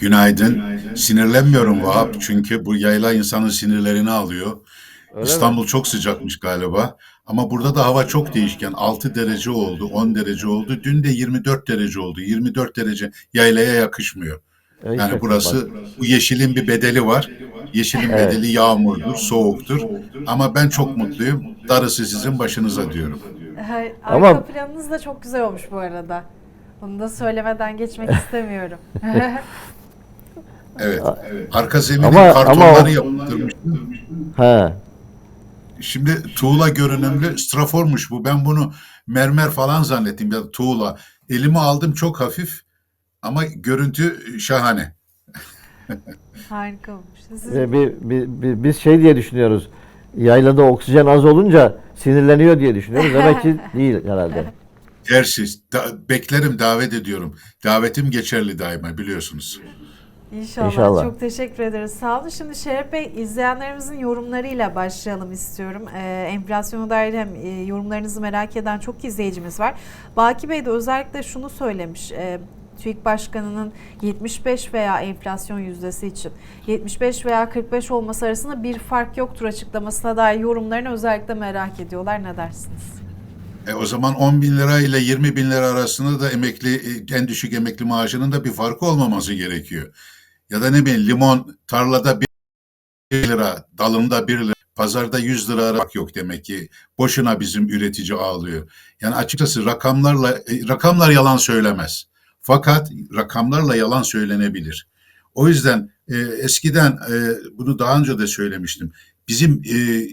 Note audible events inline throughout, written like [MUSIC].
Günaydın. Sinirlenmiyorum Vahap çünkü bu yayla insanın sinirlerini alıyor. Öyle mi? İstanbul çok sıcakmış galiba. Ama burada da hava çok değişken. 6 derece oldu, 10 derece oldu. Dün de 24 derece oldu. 24 derece yaylaya yakışmıyor. E, Yani işte burası bak. bu yeşilin bir bedeli var. Yeşilin Evet. bedeli yağmurdur, soğuktur. Ama ben çok mutluyum. Darısı sizin başınıza diyorum. Hay- Ama- Arka planınız da çok güzel olmuş bu arada. Bunu da söylemeden geçmek [LAUGHS] istemiyorum. [LAUGHS] Evet. Arka zeminin Ama- ama kartonları o- yaptırmıştım. He. Şimdi tuğla görünümlü straformuş bu. Ben bunu mermer falan zannettim ya tuğla. Elime aldım çok hafif ama görüntü şahane. Harika olmuş. Siz- Ve bir, bir, bir- biz şey diye düşünüyoruz. Yaylada oksijen az olunca sinirleniyor diye düşünüyoruz. Demek ki [LAUGHS] değil herhalde. Tersi. Da- beklerim, davet ediyorum. Davetim geçerli daima biliyorsunuz. İnşallah. İnşallah. Çok teşekkür ederiz. Sağ olun. Şimdi Şeref Bey izleyenlerimizin yorumlarıyla başlayalım istiyorum. Ee, enflasyona dair hem e, yorumlarınızı merak eden çok izleyicimiz var. Baki Bey de özellikle şunu söylemiş. E, TÜİK Başkanı'nın 75 veya enflasyon yüzdesi için 75 veya 45 olması arasında bir fark yoktur açıklamasına dair yorumlarını özellikle merak ediyorlar. Ne dersiniz? E, o zaman 10 bin lira ile 20 bin lira arasında da emekli, e, en düşük emekli maaşının da bir farkı olmaması gerekiyor. Ya da ne bileyim limon tarlada 1 lira, dalında 1 lira, pazarda 100 lira fark yok demek ki. Boşuna bizim üretici ağlıyor. Yani açıkçası rakamlarla, e, rakamlar yalan söylemez. Fakat rakamlarla yalan söylenebilir. O yüzden e, eskiden e, bunu daha önce de söylemiştim. Bizim e,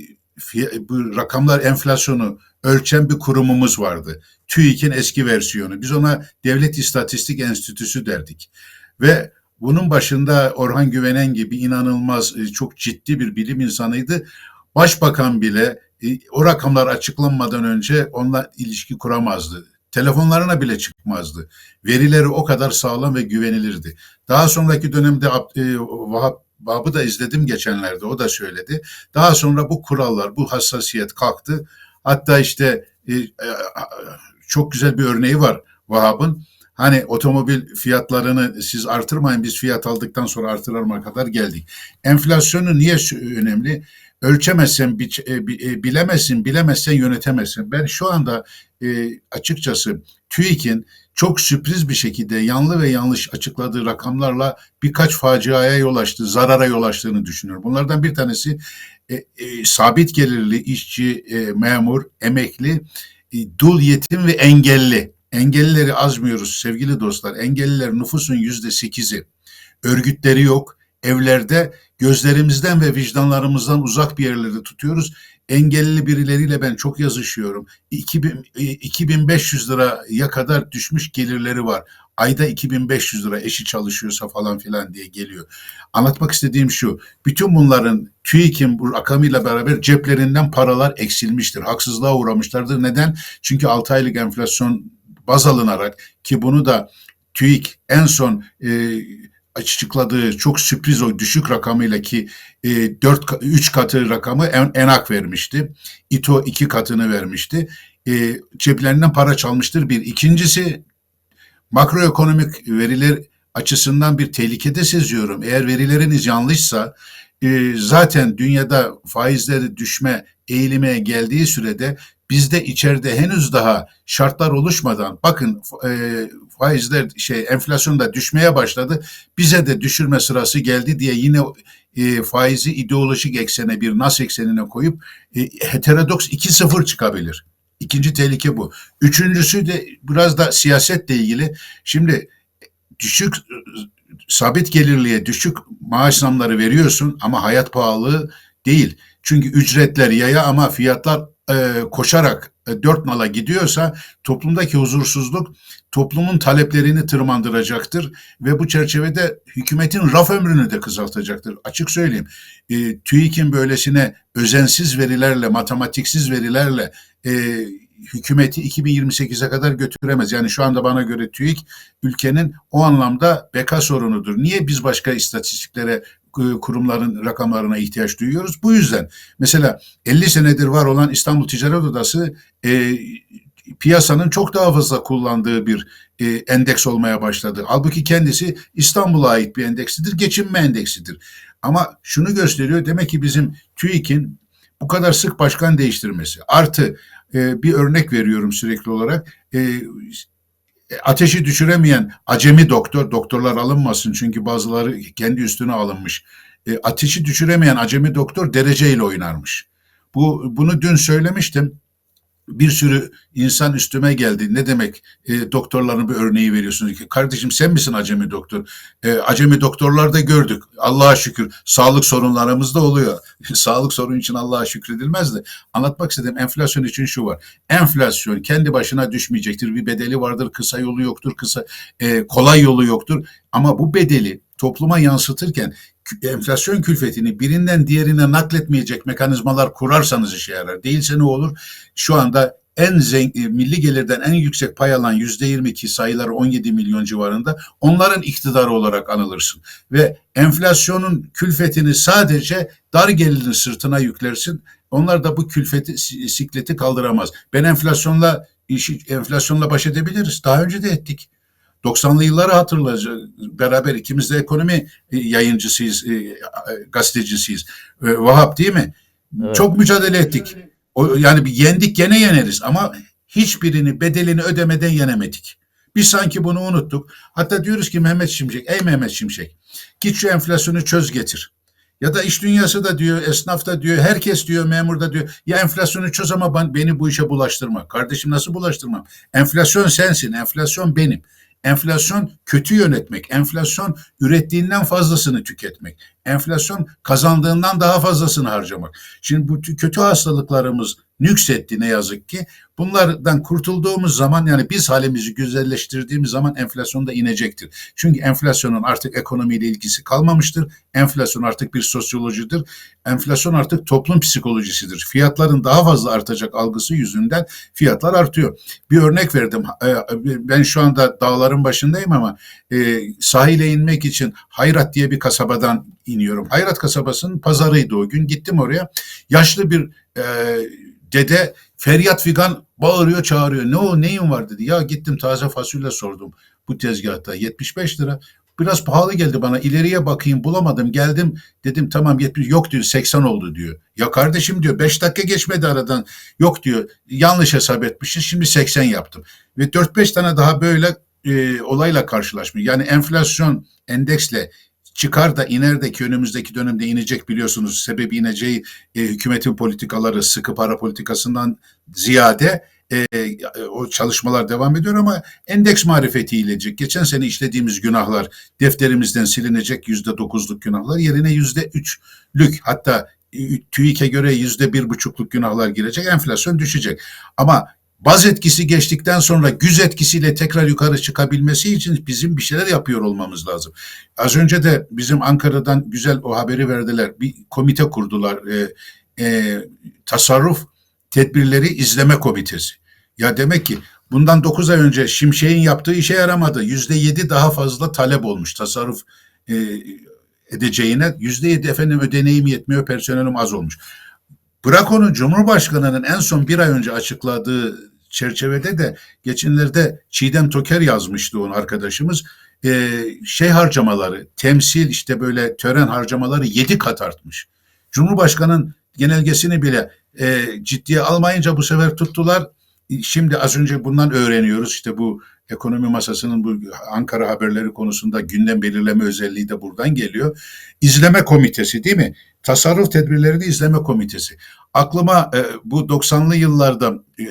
bu rakamlar enflasyonu ölçen bir kurumumuz vardı. TÜİK'in eski versiyonu. Biz ona Devlet İstatistik Enstitüsü derdik. Ve bunun başında Orhan Güvenen gibi inanılmaz e, çok ciddi bir bilim insanıydı. Başbakan bile e, o rakamlar açıklanmadan önce onunla ilişki kuramazdı. Telefonlarına bile çıkmazdı. Verileri o kadar sağlam ve güvenilirdi. Daha sonraki dönemde e, Vahap Babı da izledim geçenlerde o da söyledi. Daha sonra bu kurallar, bu hassasiyet kalktı. Hatta işte çok güzel bir örneği var Vahap'ın. Hani otomobil fiyatlarını siz artırmayın biz fiyat aldıktan sonra artırarma kadar geldik. Enflasyonu niye önemli? Ölçemezsen, e, e, bilemezsin, bilemezsen yönetemezsin. Ben şu anda e, açıkçası TÜİK'in çok sürpriz bir şekilde yanlı ve yanlış açıkladığı rakamlarla birkaç faciaya yol açtı, zarara yol açtığını düşünüyorum. Bunlardan bir tanesi sabit gelirli işçi, memur, emekli, dul yetim ve engelli. Engellileri azmıyoruz sevgili dostlar. Engelliler nüfusun yüzde sekizi. Örgütleri yok. Evlerde gözlerimizden ve vicdanlarımızdan uzak bir yerlerde tutuyoruz. Engelli birileriyle ben çok yazışıyorum. 2000, e, 2500 liraya kadar düşmüş gelirleri var. Ayda 2500 lira eşi çalışıyorsa falan filan diye geliyor. Anlatmak istediğim şu. Bütün bunların TÜİK'in bu rakamıyla beraber ceplerinden paralar eksilmiştir. Haksızlığa uğramışlardır. Neden? Çünkü 6 aylık enflasyon baz alınarak ki bunu da TÜİK en son e, açıkladığı çok sürpriz o düşük rakamıyla ki e, 4 3 katı rakamı en, ENAK vermişti. İTO 2 katını vermişti. E, ceplerinden para çalmıştır bir. İkincisi makroekonomik veriler açısından bir tehlikede seziyorum. Eğer verileriniz yanlışsa e, zaten dünyada faizleri düşme eğilime geldiği sürede bizde içeride henüz daha şartlar oluşmadan bakın e, faizler şey enflasyon da düşmeye başladı. Bize de düşürme sırası geldi diye yine e, faizi ideolojik eksene bir nas eksenine koyup e, heterodoks 2-0 çıkabilir. İkinci tehlike bu. Üçüncüsü de biraz da siyasetle ilgili. Şimdi düşük sabit gelirliye düşük maaş zamları veriyorsun ama hayat pahalılığı değil. Çünkü ücretler yaya ama fiyatlar koşarak e, dört nala gidiyorsa toplumdaki huzursuzluk toplumun taleplerini tırmandıracaktır ve bu çerçevede hükümetin raf ömrünü de kısaltacaktır. Açık söyleyeyim. E, TÜİK'in böylesine özensiz verilerle, matematiksiz verilerle e, hükümeti 2028'e kadar götüremez. Yani şu anda bana göre TÜİK ülkenin o anlamda beka sorunudur. Niye biz başka istatistiklere e, kurumların rakamlarına ihtiyaç duyuyoruz? Bu yüzden mesela 50 senedir var olan İstanbul Ticaret Odası e, piyasanın çok daha fazla kullandığı bir e, endeks olmaya başladı. Halbuki kendisi İstanbul'a ait bir endeksidir, geçinme endeksidir. Ama şunu gösteriyor, demek ki bizim TÜİK'in bu kadar sık başkan değiştirmesi. Artı e, bir örnek veriyorum sürekli olarak. E, ateşi düşüremeyen acemi doktor, doktorlar alınmasın çünkü bazıları kendi üstüne alınmış. E, ateşi düşüremeyen acemi doktor dereceyle oynarmış. Bu bunu dün söylemiştim. Bir sürü insan üstüme geldi. Ne demek e, doktorların bir örneği veriyorsunuz? Kardeşim sen misin acemi doktor? E, acemi doktorlar da gördük. Allah'a şükür sağlık sorunlarımız da oluyor. [LAUGHS] sağlık sorunu için Allah'a şükredilmez de. Anlatmak istediğim enflasyon için şu var. Enflasyon kendi başına düşmeyecektir. Bir bedeli vardır. Kısa yolu yoktur. Kısa e, kolay yolu yoktur. Ama bu bedeli topluma yansıtırken enflasyon külfetini birinden diğerine nakletmeyecek mekanizmalar kurarsanız işe yarar. Değilse ne olur? Şu anda en zengin, milli gelirden en yüksek pay alan yüzde 22 sayıları 17 milyon civarında onların iktidarı olarak anılırsın. Ve enflasyonun külfetini sadece dar gelirin sırtına yüklersin. Onlar da bu külfeti, sikleti kaldıramaz. Ben enflasyonla işi, enflasyonla baş edebiliriz. Daha önce de ettik. 90'lı yılları hatırlayacağız. Beraber ikimiz de ekonomi yayıncısıyız, gazetecisiyiz. Vahap değil mi? Evet. Çok mücadele ettik. O, yani bir yendik gene yeneriz ama hiçbirini bedelini ödemeden yenemedik. Biz sanki bunu unuttuk. Hatta diyoruz ki Mehmet Şimşek, ey Mehmet Şimşek git şu enflasyonu çöz getir. Ya da iş dünyası da diyor, esnaf da diyor, herkes diyor, memur da diyor. Ya enflasyonu çöz ama ben, beni bu işe bulaştırma. Kardeşim nasıl bulaştırmam? Enflasyon sensin, enflasyon benim. Enflasyon kötü yönetmek, enflasyon ürettiğinden fazlasını tüketmek, enflasyon kazandığından daha fazlasını harcamak. Şimdi bu kötü hastalıklarımız nüksetti ne yazık ki. Bunlardan kurtulduğumuz zaman yani biz halimizi güzelleştirdiğimiz zaman enflasyon da inecektir. Çünkü enflasyonun artık ekonomiyle ilgisi kalmamıştır. Enflasyon artık bir sosyolojidir. Enflasyon artık toplum psikolojisidir. Fiyatların daha fazla artacak algısı yüzünden fiyatlar artıyor. Bir örnek verdim. Ben şu anda dağların başındayım ama e, sahile inmek için Hayrat diye bir kasabadan iniyorum. Hayrat kasabasının pazarıydı o gün. Gittim oraya. Yaşlı bir e, dede feryat figan bağırıyor çağırıyor. Ne o neyin var dedi. Ya gittim taze fasulye sordum bu tezgahta 75 lira. Biraz pahalı geldi bana. İleriye bakayım bulamadım. Geldim dedim tamam 70 yok diyor 80 oldu diyor. Ya kardeşim diyor 5 dakika geçmedi aradan. Yok diyor yanlış hesap etmişiz. Şimdi 80 yaptım. Ve 4-5 tane daha böyle e, olayla karşılaşmış. Yani enflasyon endeksle çıkar da iner de ki önümüzdeki dönemde inecek biliyorsunuz. Sebebi ineceği e, hükümetin politikaları sıkı para politikasından ziyade e, o çalışmalar devam ediyor ama endeks marifeti iyilecek. Geçen sene işlediğimiz günahlar defterimizden silinecek yüzde dokuzluk günahlar yerine yüzde üçlük hatta TÜİK'e göre yüzde bir buçukluk günahlar girecek. Enflasyon düşecek. Ama baz etkisi geçtikten sonra güz etkisiyle tekrar yukarı çıkabilmesi için bizim bir şeyler yapıyor olmamız lazım. Az önce de bizim Ankara'dan güzel o haberi verdiler. Bir komite kurdular. E, e, tasarruf tedbirleri izleme komitesi. Ya demek ki bundan 9 ay önce Şimşek'in yaptığı işe yaramadı. Yüzde yedi daha fazla talep olmuş tasarruf e, edeceğine. Yüzde yedi efendim ödeneğim yetmiyor, personelim az olmuş. Bırak onu Cumhurbaşkanı'nın en son bir ay önce açıkladığı çerçevede de geçenlerde Çiğdem Toker yazmıştı onun arkadaşımız. Ee, şey harcamaları, temsil işte böyle tören harcamaları yedi kat artmış. Cumhurbaşkanı'nın genelgesini bile e, ciddiye almayınca bu sefer tuttular. Şimdi az önce bundan öğreniyoruz. İşte bu ekonomi masasının bu Ankara haberleri konusunda gündem belirleme özelliği de buradan geliyor. İzleme komitesi değil mi? Tasarruf tedbirlerini izleme komitesi. Aklıma e, bu 90'lı yıllarda e,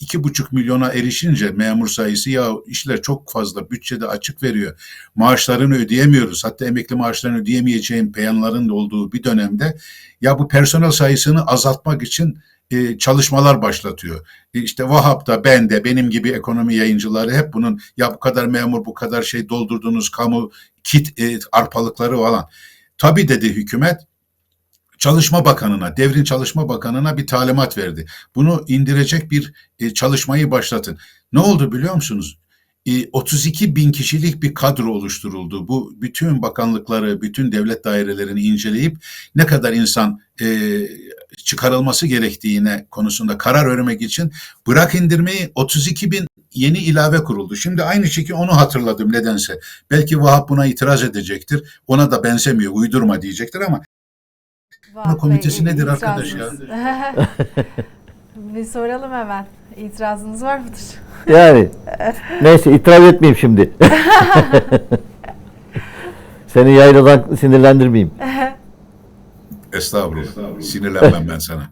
iki buçuk milyona erişince memur sayısı ya işler çok fazla bütçede açık veriyor. Maaşlarını ödeyemiyoruz. Hatta emekli maaşlarını ödeyemeyeceğim beyanların da olduğu bir dönemde ya bu personel sayısını azaltmak için e, çalışmalar başlatıyor. E, işte Vahap da ben de benim gibi ekonomi yayıncıları hep bunun ya bu kadar memur bu kadar şey doldurduğunuz kamu kit e, arpalıkları falan. Tabii dedi hükümet Çalışma Bakanı'na, Devrin Çalışma Bakanı'na bir talimat verdi. Bunu indirecek bir e, çalışmayı başlatın. Ne oldu biliyor musunuz? E, 32 bin kişilik bir kadro oluşturuldu. Bu bütün bakanlıkları, bütün devlet dairelerini inceleyip ne kadar insan e, çıkarılması gerektiğine konusunda karar vermek için bırak indirmeyi 32 bin yeni ilave kuruldu. Şimdi aynı şekilde onu hatırladım nedense. Belki Vahap buna itiraz edecektir. Ona da benzemiyor, uydurma diyecektir ama Bey, komitesi nedir arkadaş ya? [LAUGHS] bir soralım hemen. İtirazınız var mıdır? [LAUGHS] Yani neyse itiraz etmeyeyim şimdi. [LAUGHS] Seni yayladan sinirlendirmeyeyim. estağfurullah. Sinirlenmem ben sana.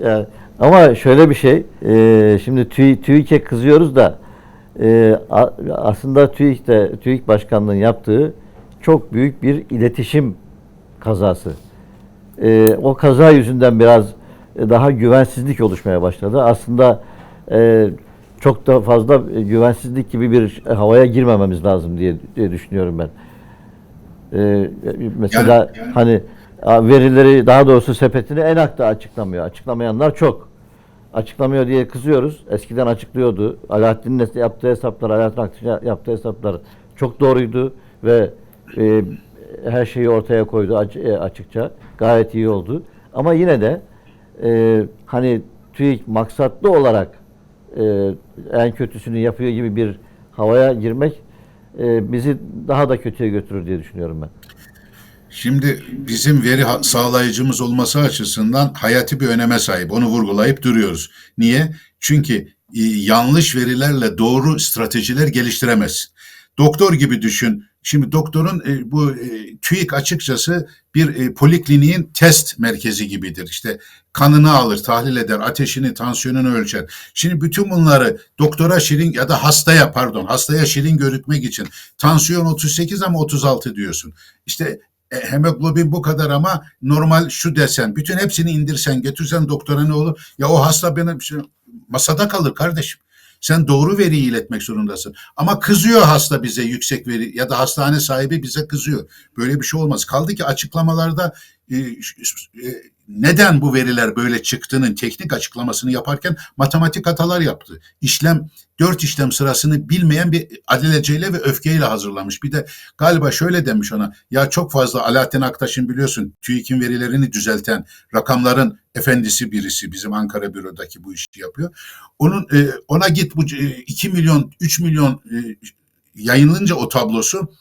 Yani, ama şöyle bir şey, e, şimdi TÜİ, TÜİK'e kızıyoruz da e, a- aslında TÜİK'te, TÜİK Başkanlığı'nın yaptığı çok büyük bir iletişim kazası. E, o kaza yüzünden biraz e, daha güvensizlik oluşmaya başladı. Aslında e, çok da fazla e, güvensizlik gibi bir havaya girmememiz lazım diye, diye düşünüyorum ben. Ee, mesela Yani- hani a, verileri daha doğrusu sepetini ENAK da açıklamıyor. Açıklamayanlar çok. Açıklamıyor diye kızıyoruz. Eskiden açıklıyordu. Alaaddin'in yaptığı hesaplar, Alaaddin Aktaş'ın yaptığı hesaplar çok doğruydu ve e, her şeyi ortaya koydu e, açıkça. Gayet iyi oldu. Ama yine de e, hani TÜİK maksatlı olarak e, en kötüsünü yapıyor gibi bir havaya girmek e, bizi daha da kötüye götürür diye düşünüyorum ben. Şimdi bizim veri sağlayıcımız olması açısından hayati bir öneme sahip. Onu vurgulayıp duruyoruz. Niye? Çünkü yanlış verilerle doğru stratejiler geliştiremez. Doktor gibi düşün. Şimdi doktorun e, bu e, TÜİK açıkçası bir e, polikliniğin test merkezi gibidir. İşte kanını alır, tahlil eder, ateşini, tansiyonunu ölçer. Şimdi bütün bunları doktora şirin ya da hastaya pardon, hastaya şirin görükmek için tansiyon 38 ama 36 diyorsun. İşte e, hemoglobin bu kadar ama normal şu desen, bütün hepsini indirsen, götürsen doktora ne olur? Ya o hasta benim masada kalır kardeşim. Sen doğru veriyi iletmek zorundasın. Ama kızıyor hasta bize yüksek veri ya da hastane sahibi bize kızıyor. Böyle bir şey olmaz. Kaldı ki açıklamalarda e, e, neden bu veriler böyle çıktığının teknik açıklamasını yaparken matematik hatalar yaptı. İşlem, dört işlem sırasını bilmeyen bir aleleceyle ve öfkeyle hazırlamış. Bir de galiba şöyle demiş ona, ya çok fazla Alaaddin Aktaş'ın biliyorsun TÜİK'in verilerini düzelten rakamların efendisi birisi bizim Ankara bürodaki bu işi yapıyor. Onun e, ona git bu e, 2 milyon 3 milyon e, yayınlanınca o tablosu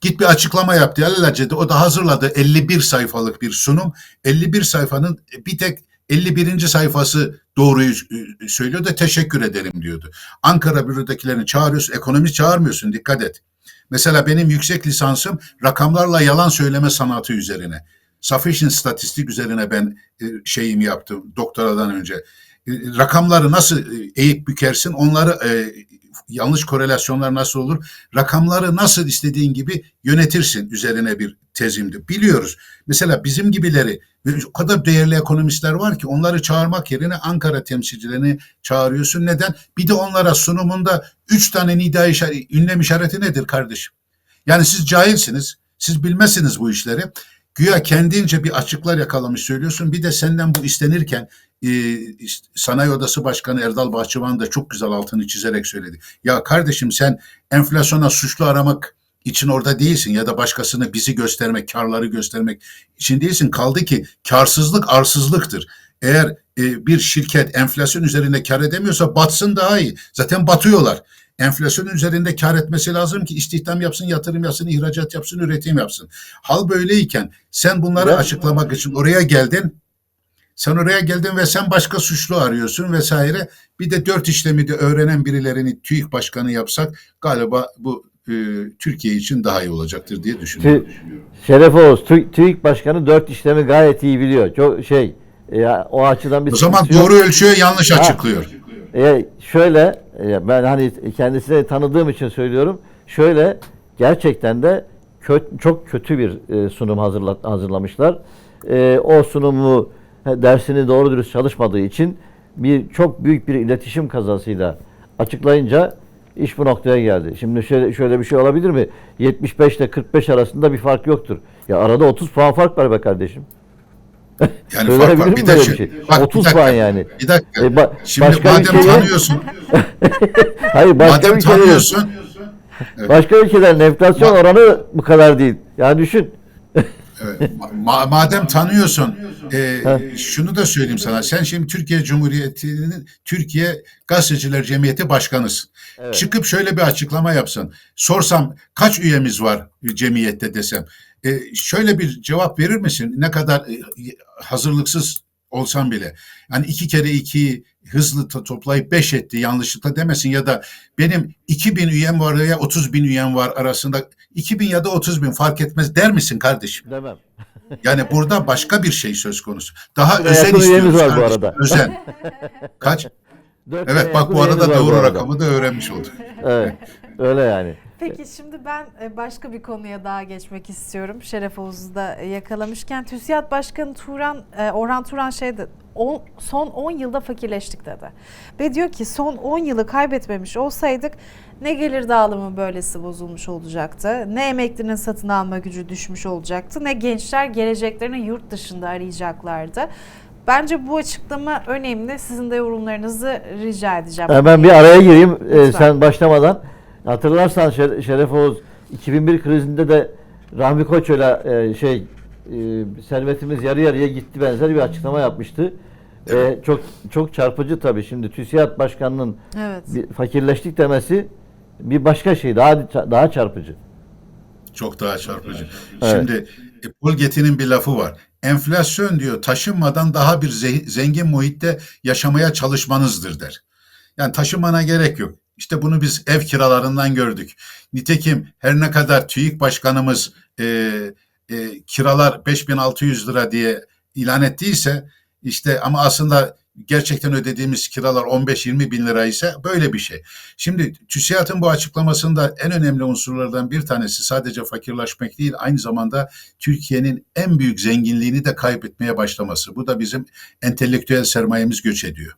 git bir açıklama yaptı. Alelacele o da hazırladı 51 sayfalık bir sunum. 51 sayfanın bir tek 51. sayfası doğruyu e, söylüyor da teşekkür ederim diyordu. Ankara bürodakilerini çağırıyorsun, ekonomist çağırmıyorsun dikkat et. Mesela benim yüksek lisansım rakamlarla yalan söyleme sanatı üzerine. Sufficient statistik üzerine ben e, şeyimi yaptım doktoradan önce. E, rakamları nasıl eğip bükersin, onları yanlış korelasyonlar nasıl olur, rakamları nasıl istediğin gibi yönetirsin üzerine bir tezimdi. Biliyoruz. Mesela bizim gibileri o kadar değerli ekonomistler var ki onları çağırmak yerine Ankara temsilcilerini çağırıyorsun. Neden? Bir de onlara sunumunda üç tane nida işareti, ünlem işareti nedir kardeşim? Yani siz cahilsiniz. Siz bilmezsiniz bu işleri. Güya kendince bir açıklar yakalamış söylüyorsun. Bir de senden bu istenirken e, Sanayi Odası Başkanı Erdal Bahçıvan da çok güzel altını çizerek söyledi. Ya kardeşim sen enflasyona suçlu aramak için orada değilsin ya da başkasını bizi göstermek, karları göstermek için değilsin. Kaldı ki karsızlık arsızlıktır. Eğer e, bir şirket enflasyon üzerinde kar edemiyorsa batsın daha iyi. Zaten batıyorlar. Enflasyon üzerinde kar etmesi lazım ki istihdam yapsın, yatırım yapsın, ihracat yapsın, üretim yapsın. Hal böyleyken sen bunları Evet. açıklamak için oraya geldin. Sen oraya geldin ve sen başka suçlu arıyorsun vesaire. Bir de dört işlemi de öğrenen birilerini TÜİK başkanı yapsak galiba bu e, Türkiye için daha iyi olacaktır diye düşünüyorum. Şeref Oğuz, TÜ- TÜİK Başkanı dört işlemi gayet iyi biliyor. Çok şey, ya, o açıdan bir O zaman yok. doğru ölçüyor, yanlış Ha. açıklıyor. E, şöyle, e, ben hani kendisini tanıdığım için söylüyorum. Şöyle, gerçekten de kö- çok kötü bir e, sunum hazırla- hazırlamışlar. E, o sunumu dersini doğru dürüst çalışmadığı için bir çok büyük bir iletişim kazasıyla açıklayınca iş bu noktaya geldi. Şimdi şöyle, şöyle bir şey olabilir mi? 75 ile 45 arasında bir fark yoktur. Ya arada 30 puan fark var be kardeşim. Yani [LAUGHS] fark var. Bir de şey? bak, bir 30 dakika, puan yani. Bir dakika. E, ba- Şimdi başka madem ülkeye- tanıyorsun, [LAUGHS] Hayır başka madem ülkelerin, tanıyorsun, başka ülkelerin enflasyon oranı bu kadar değil. Yani düşün. Evet, ma- madem tanıyorsun, e, şunu da söyleyeyim sana. Sen şimdi Türkiye Cumhuriyeti'nin Türkiye Gazeteciler Cemiyeti Başkanısın. Evet. Çıkıp şöyle bir açıklama yapsan. Sorsam kaç üyemiz var cemiyette desem. E, şöyle bir cevap verir misin? Ne kadar e, hazırlıksız olsan bile. Yani iki kere iki hızlı to- toplayıp beş etti yanlışlıkla demesin ya da benim 2000 üyem var ya 30 bin üyem var arasında 2000 ya da 30 bin fark etmez der misin kardeşim? Demem. Yani burada başka bir şey söz konusu. Daha Yakın özen istiyoruz var bu kardeşim, arada. Özen. Kaç? Dört Evet bak bu arada var bu doğru arada. rakamı da öğrenmiş olduk. Evet. Öyle yani. Peki şimdi ben e, başka bir konuya daha geçmek istiyorum. Şeref Oğuz'u da e, yakalamışken TÜSİAD Başkanı Turan, e, Orhan Turan şey dedi, "On- son 10 yılda fakirleştik dedi. Ve diyor ki son 10 yılı kaybetmemiş olsaydık ne gelir dağılımı böylesi bozulmuş olacaktı, ne emeklinin satın alma gücü düşmüş olacaktı, ne gençler geleceklerini yurt dışında arayacaklardı. Bence bu açıklama önemli. Sizin de yorumlarınızı rica edeceğim. Ee, Ben bir araya gireyim e, Lütfen. sen başlamadan. Hatırlarsan Şer- Şeref Oğuz 2001 krizinde de Rahmi Koç öyle e, şey e, servetimiz yarı yarıya gitti benzer bir açıklama yapmıştı. E, çok çok çarpıcı tabii şimdi TÜSİAD Başkanı'nın Evet. bir fakirleştik demesi bir başka şey daha daha çarpıcı. Çok daha çarpıcı. Evet. Şimdi e, Paul Getty'nin bir lafı var. Enflasyon diyor taşınmadan daha bir ze- zengin muhitte yaşamaya çalışmanızdır der. Yani taşınmana gerek yok. İşte bunu biz ev kiralarından gördük. Nitekim her ne kadar TÜİK Başkanımız e, e, kiralar 5600 lira diye ilan ettiyse işte ama aslında gerçekten ödediğimiz kiralar 15-20 bin lira ise böyle bir şey. Şimdi TÜSİAD'ın bu açıklamasında en önemli unsurlardan bir tanesi sadece fakirleşmek değil aynı zamanda Türkiye'nin en büyük zenginliğini de kaybetmeye başlaması. Bu da bizim entelektüel sermayemiz göç ediyor.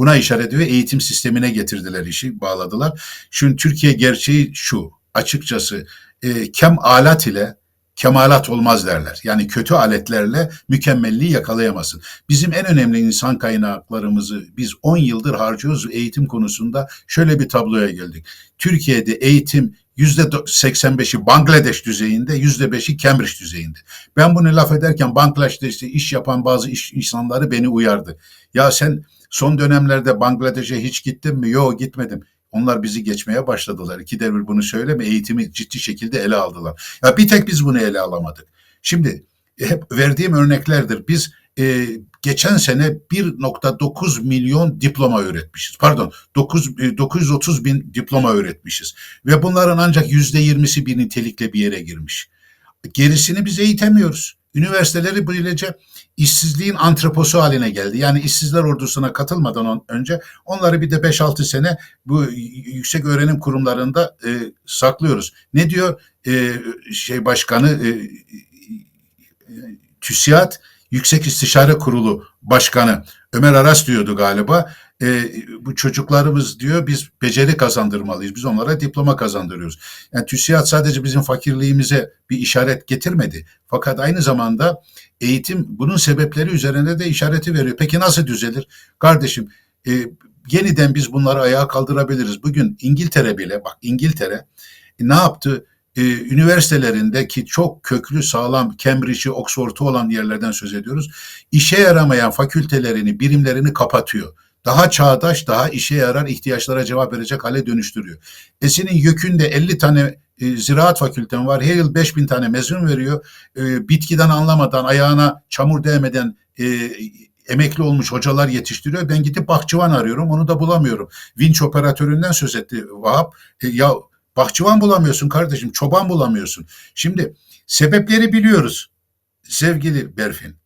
Buna işaret ediyor. Eğitim sistemine getirdiler işi, bağladılar. Şimdi Türkiye gerçeği şu, açıkçası e, kem alat ile kemalat olmaz derler. Yani kötü aletlerle mükemmelliği yakalayamazsın. Bizim en önemli insan kaynaklarımızı biz 10 yıldır harcıyoruz eğitim konusunda. Şöyle bir tabloya geldik. Türkiye'de eğitim %85'i Bangladeş düzeyinde, %5'i Cambridge düzeyinde. Ben bunu laf ederken Bangladeş'te iş yapan bazı iş insanları beni uyardı. Ya sen son dönemlerde Bangladeş'e hiç gittin mi? Yok gitmedim. Onlar bizi geçmeye başladılar. İki devir bunu söyleme eğitimi ciddi şekilde ele aldılar. Ya bir tek biz bunu ele alamadık. Şimdi e, hep verdiğim örneklerdir. Biz e, geçen sene 1.9 milyon diploma öğretmişiz. Pardon 9, e, 930 bin diploma öğretmişiz. Ve bunların ancak %20'si bir nitelikle bir yere girmiş. Gerisini biz eğitemiyoruz. Üniversiteleri böylece işsizliğin antroposu haline geldi. Yani işsizler ordusuna katılmadan on- önce onları bir de 5-6 sene bu yüksek öğrenim kurumlarında e, saklıyoruz. Ne diyor e, şey başkanı e, e, TÜSİAD Yüksek İstişare Kurulu Başkanı Ömer Aras diyordu galiba. E, bu çocuklarımız diyor biz beceri kazandırmalıyız. Biz onlara diploma kazandırıyoruz. Yani TÜSİAD sadece bizim fakirliğimize bir işaret getirmedi. Fakat aynı zamanda eğitim bunun sebepleri üzerinde de işareti veriyor. Peki nasıl düzelir? Kardeşim e, yeniden biz bunları ayağa kaldırabiliriz. Bugün İngiltere bile bak İngiltere e, ne yaptı? E, üniversitelerindeki çok köklü sağlam Cambridge'i, Oxford'u olan yerlerden söz ediyoruz. İşe yaramayan fakültelerini, birimlerini kapatıyor. Daha çağdaş, daha işe yarar ihtiyaçlara cevap verecek hale dönüştürüyor. E senin YÖK'ünde 50 tane e, ziraat fakülten var. Her yıl 5000 tane mezun veriyor. E, bitkiden anlamadan, ayağına çamur değmeden e, emekli olmuş hocalar yetiştiriyor. Ben gidip bahçıvan arıyorum. Onu da bulamıyorum. Vinç operatöründen söz etti Vahap. Ya bahçıvan bulamıyorsun kardeşim. Çoban bulamıyorsun. Şimdi sebepleri biliyoruz. Sevgili Berfin.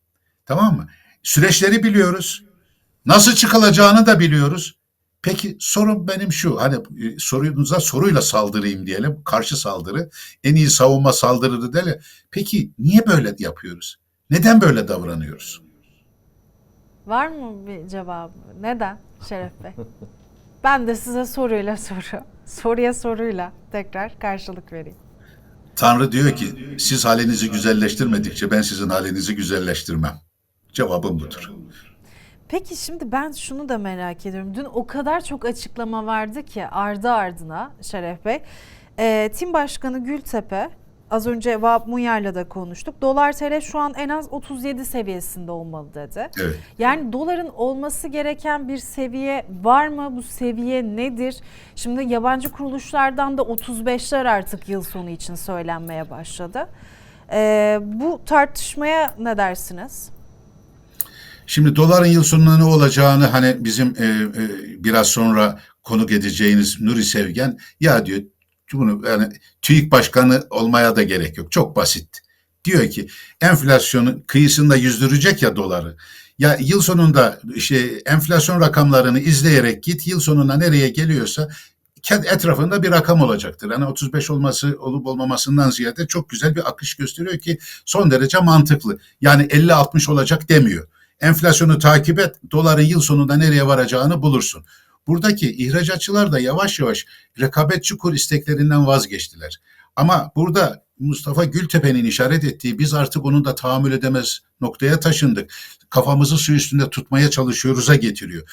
Tamam mı? Süreçleri biliyoruz. Nasıl çıkılacağını da biliyoruz. Peki sorun benim şu. Hani e, sorunuza soruyla saldırayım diyelim. Karşı saldırı. En iyi savunma saldırıdır derler. Peki niye böyle yapıyoruz? Neden böyle davranıyoruz? Var mı bir cevabı? Neden Şeref Bey? Ben de size soruyla soru, soruya soruyla tekrar karşılık vereyim. Tanrı diyor ki siz halinizi güzelleştirmedikçe ben sizin halinizi güzelleştirmem. Cevabım budur. Peki şimdi ben şunu da merak ediyorum. Dün o kadar çok açıklama vardı ki ardı ardına Şeref Bey. Ee, Tim Başkanı Gültepe az önce Vahap Munyar'la da konuştuk. Dolar TL şu an en az 37 seviyesinde olmalı dedi. Evet. Yani doların olması gereken bir seviye var mı? Bu seviye nedir? Şimdi yabancı kuruluşlardan da 35'ler artık yıl sonu için söylenmeye başladı. Ee, bu tartışmaya ne dersiniz? Şimdi doların yıl sonunda ne olacağını hani bizim e, e, biraz sonra konuk edeceğiniz Nuri Sevgen ya diyor bunu yani TÜİK başkanı olmaya da gerek yok. Çok basit. Diyor ki enflasyonun kıyısında yüzdürecek ya doları. Ya yıl sonunda işte enflasyon rakamlarını izleyerek git yıl sonunda nereye geliyorsa etrafında bir rakam olacaktır. Yani 35 olması olup olmamasından ziyade çok güzel bir akış gösteriyor ki son derece mantıklı. Yani 50-60 olacak demiyor. Enflasyonu takip et, doların yıl sonunda nereye varacağını bulursun. Buradaki ihracatçılar da yavaş yavaş rekabetçi kur isteklerinden vazgeçtiler. Ama burada Mustafa Gültepe'nin işaret ettiği biz artık onu da tahammül edemez noktaya taşındık. Kafamızı su üstünde tutmaya çalışıyoruz'a getiriyor.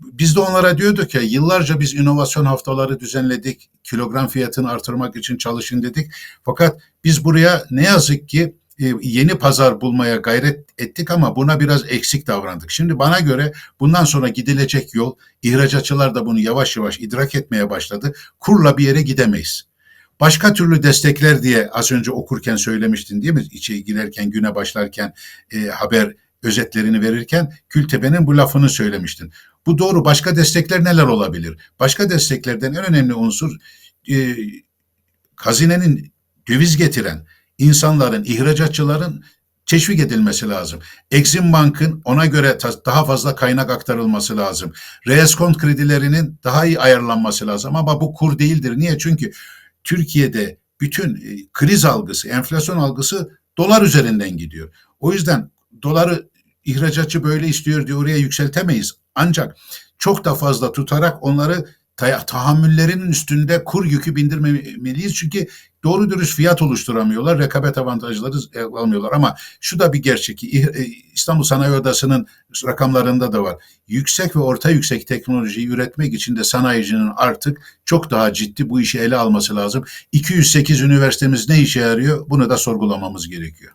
Biz de onlara diyorduk ki yıllarca biz inovasyon haftaları düzenledik. Kilogram fiyatını artırmak için çalışın dedik. Fakat biz buraya ne yazık ki yeni pazar bulmaya gayret ettik ama buna biraz eksik davrandık. Şimdi bana göre bundan sonra gidilecek yol ihracatçılar da bunu yavaş yavaş idrak etmeye başladı. Kurla bir yere gidemeyiz. Başka türlü destekler diye az önce okurken söylemiştin değil mi? İçe girerken, güne başlarken e, haber özetlerini verirken Kültepe'nin bu lafını söylemiştin. Bu doğru. Başka destekler neler olabilir? Başka desteklerden en önemli unsur e, hazinenin döviz getiren insanların, ihracatçıların teşvik edilmesi lazım. Exim Bank'ın ona göre daha fazla kaynak aktarılması lazım. Reskont kredilerinin daha iyi ayarlanması lazım ama bu kur değildir. Niye? Çünkü Türkiye'de bütün e, kriz algısı, enflasyon algısı dolar üzerinden gidiyor. O yüzden doları ihracatçı böyle istiyor diye oraya yükseltemeyiz. Ancak çok da fazla tutarak onları tahammüllerinin üstünde kur yükü bindirmemeliyiz. Çünkü doğru dürüst fiyat oluşturamıyorlar, rekabet avantajları e, almıyorlar. Ama şu da bir gerçek. İh- e, İstanbul Sanayi Odası'nın rakamlarında da var. Yüksek ve orta yüksek teknolojiyi üretmek için de sanayicinin artık çok daha ciddi bu işi ele alması lazım. 208 üniversitemiz ne işe yarıyor? Bunu da sorgulamamız gerekiyor.